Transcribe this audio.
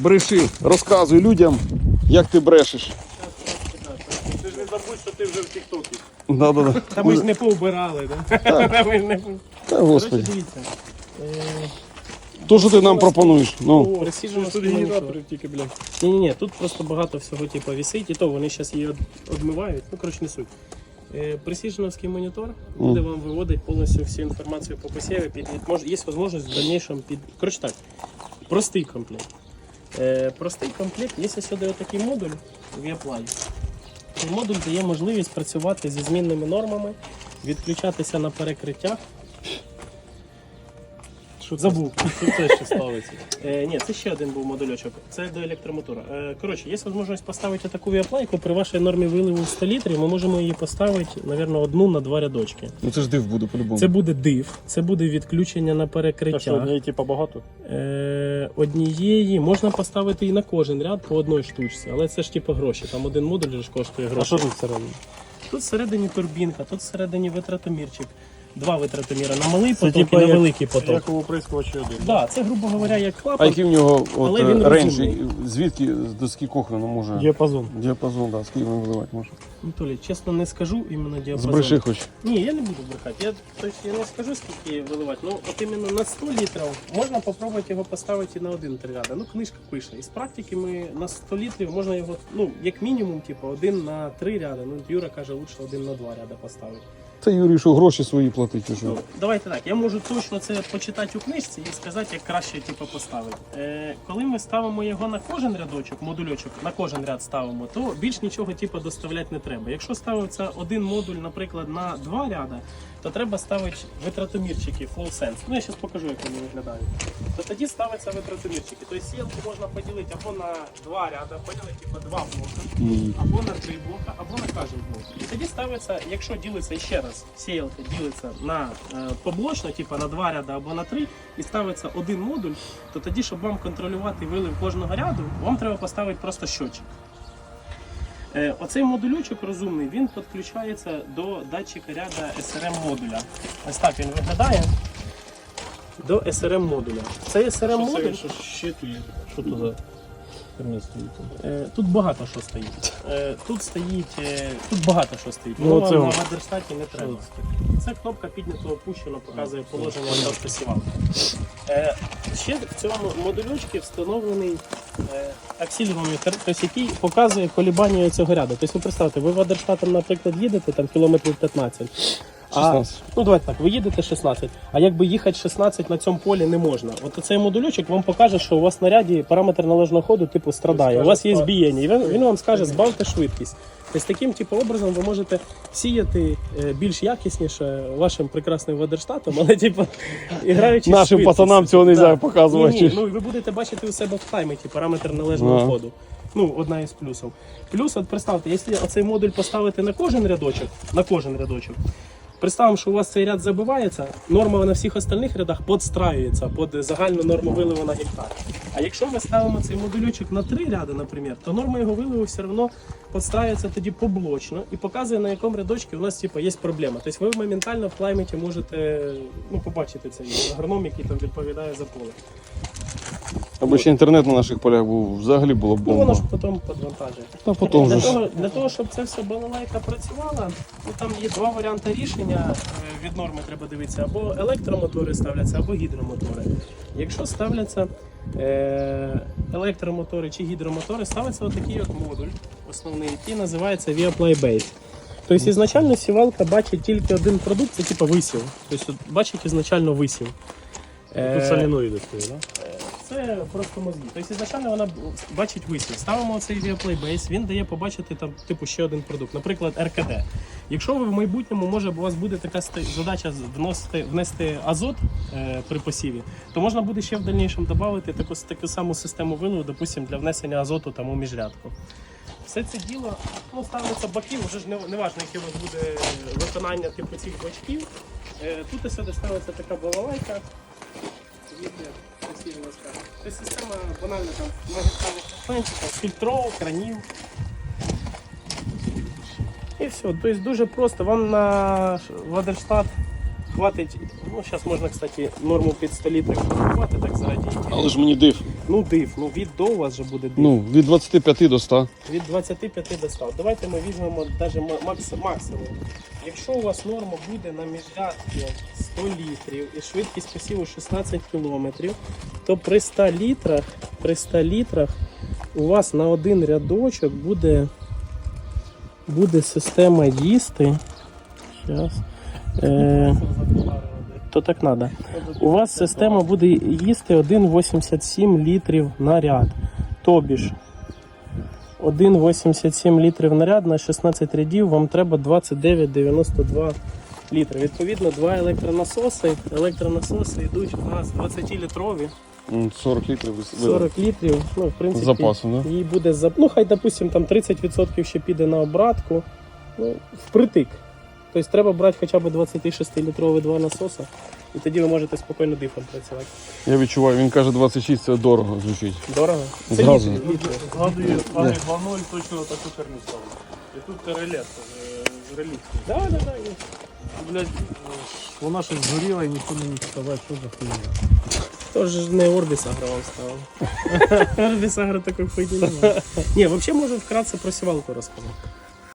Бреши, розказуй людям, як ти брешеш. Ти ж не забудь, що ти вже в Тіктокі. Да, да, да. Та ми ж не поубирали, да? Ми ж не пов- Та, Коротше, господи. дивіться. Е, То, що ти нам пропонуєш? Ну, Пресіженовський Тут генератори тільки, блядь. Ні, ні, ні, тут просто багато всього типу висить, і то вони зараз її од- одмивають. Ну, коротше, не суть. Е, Пресіженовський монітор буде вам виводити повністю всю інформацію по посіві. Під, мож, є можливість в дальнейшем під. Коротше так, простий комплект. Е, простий комплект, є сюди отакий модуль ViaPlay. Цей модуль дає можливість працювати зі змінними нормами, відключатися на перекриттях. Що це? Забув. Що це ще ставиться? Е, ні, це ще один був модульочок. Це до електромотора. Е, коротше, є можливість поставити таку віаплайку. При вашій нормі виливу 100 літрів ми можемо її поставити, мабуть, одну на два рядочки. ну це ж див буде по-любому. Це буде див, це буде відключення на що, перекриття. однієї типа багато? Е, однієї можна поставити і на кожен ряд по одній штучці, але це ж типу гроші. Там один модуль ж коштує А гроші. що тут всередині? Тут всередині турбінка, тут всередині витратомірчик. Два витратоміра на малий Це поток і на як- великий поток. Як у оприскувачі один. Да, це, грубо говоря, як А клапан. який в нього от, Але він е, рейндж, розумний. звідки до скількох він може Діапазон. діапазон, да, скільки він виливати може? Анатолій, чесно не скажу іменно діапазон. Збреши хоч. Ні, я не буду брехати. Я, тобто, я не скажу, скільки виливати. Ну, от іменно на 100 літрів можна спробувати його поставити і на один три ряди. Ну, книжка пише. Із практики ми на 100 літрів можна його, ну, як мінімум, типу, один на три ряди. Ну, Юра каже, лучше один на два ряди поставити. Це Юрій, що гроші свої платить. Що? Ну, давайте так, я можу точно це почитати у книжці і сказати, як краще типу, поставити. Е, коли ми ставимо його на кожен рядочок, модульочок, на кожен ряд ставимо, то більш нічого типу, доставляти не треба. Якщо ставиться один модуль, наприклад, на два ряда, то треба ставити витратомірчики Flow Sense. Ну, я зараз покажу, як вони виглядають. То тоді ставляться витратомірчики. Тобто сілку можна поділити або на два ряда, поділити типу, два блока, або на три блока, або на кожен блок. І тоді ставиться, якщо ділиться ще раз, сіялка ділиться на е, поблочно, типу на два ряда або на три, і ставиться один модуль, то тоді, щоб вам контролювати вилив кожного ряду, вам треба поставити просто щотчик. Е, Оцей модулючок розумний, він підключається до датчика ряда SRM модуля. Ось так він виглядає. До SRM модуля. Цей SRM Що це модуль. що щитує? Що то за херня стоїть? Е, Тут багато що стоїть. Е, Тут стоїть, е, тут багато що стоїть. Ну, оце на воно. Вадерстаті не треба. Це кнопка піднято опущено, показує положення автосівалки. Е, Ще в цьому модулючці встановлений е, тобто який показує колібання цього ряду. Тобто ви представте, ви в Вадерштатом, наприклад, їдете там кілометрів 15. А, ну давайте так, ви їдете 16, а якби їхати 16 на цьому полі не можна. От цей модульочок вам покаже, що у вас на ряді параметр належного ходу типу страдає. У вас є збіяння, і він, він вам скаже, збавте швидкість. Тобто таким типу, образом ви можете сіяти е, більш якісніше вашим прекрасним Вадерштатом, але типу, граючи Нашим швидкість. пацанам цього не можна показувати. Ні, ні, ну і ви будете бачити у себе в тайміті параметр належного Ага. ходу. Ну, одна із плюсів. Плюс, от представте, якщо оцей модуль поставити на кожен рядочок, на кожен рядочок, представимо, що у вас цей ряд забивається, норма на всіх остальних рядах підстраюється під загальну норму виливу на гектар. А якщо ми ставимо цей модулючок на три ряди, наприклад, то норма його виливу все одно підстраюється тоді поблочно і показує, на якому рядочку у нас типу, є проблема. Тобто ви моментально в клайматі можете ну, побачити цей агроном, який там відповідає за поле. Аби ще інтернет на наших полях був, взагалі було б Ну, воно бомба. ж потім підвантажує. Та потім Для вже ж. того, для того, щоб це все балалайка працювала, ну, там є два варіанти рішення. Е, Від норми треба дивитися, або електромотори ставляться, або гідромотори. Якщо ставляться е, електромотори чи гідромотори, ставиться отакий от модуль основний, який називається ViaPlay Base. Тобто ізначально сівалка бачить тільки один продукт, це типу висів. Тобто от бачить ізначально висів. Е, Тут соліноїди стоїть, так? Це просто мозги. Тобто ізначально вона бачить висів. Ставимо цей Viaplay Base, він дає побачити там типу ще один продукт, наприклад, РКД. Якщо ви в майбутньому може у вас буде така задача вносити внести азот е, при посіві, то можна буде ще в дальнішому додати таку, таку саму систему виливу, допустим, для внесення азоту там у міжрядку. Все це діло ну, ставиться баків, вже ж не, не важно, яке у вас буде виконання типу цих бачків. Е, тут сюди ставиться така балалайка. Видно, красиво. Це система банальна там магістральних фенчиків, фільтров, кранів. І все. Тобто дуже просто. Вам на Вадерштат хватить. Ну, зараз можна, кстати, норму під 100 літрів порахувати, так зараді. Але ж мені див. Ну, див, ну від до у вас же буде див. Ну, від 25 до 100. Від 25 до 100. Давайте ми візьмемо навіть максимум. Якщо у вас норма буде на міжрядки 100 літрів і швидкість посіву 16 км, то при 100 літрах, при 100 літрах у вас на один рядочок буде, буде система їсти. Щас. Е, то так треба. У вас система буде їсти 1,87 літрів на ряд. Тобі ж 1,87 літрів на ряд на 16 рядів вам треба 29,92 літри. Відповідно, два електронасоси. Електронасоси йдуть у нас 20-літрові, 40 літрів вис- 40 літрів. Ну, в принципі, з запасом, да? їй буде за. Ну, хай, допустим, там 30% ще піде на обратку. Ну, впритик. Тобто треба брати хоча б 26-літрові два насоса, і тоді ви можете спокійно дифом працювати. Я відчуваю, він каже 26, це дорого звучить. Дорого? Це Зразу. літри. Згадую, а 2.0 точно таку херню ставили. І тут реле е. Да, да, да, є. Блядь, вона щось згоріла і ніхто не міг сказати, що за хуйня. Тож не Орбіс Агро вам ставив. Орбіс Агро такої хуйні немає. Ні, взагалі можу вкратце про сівалку розказати.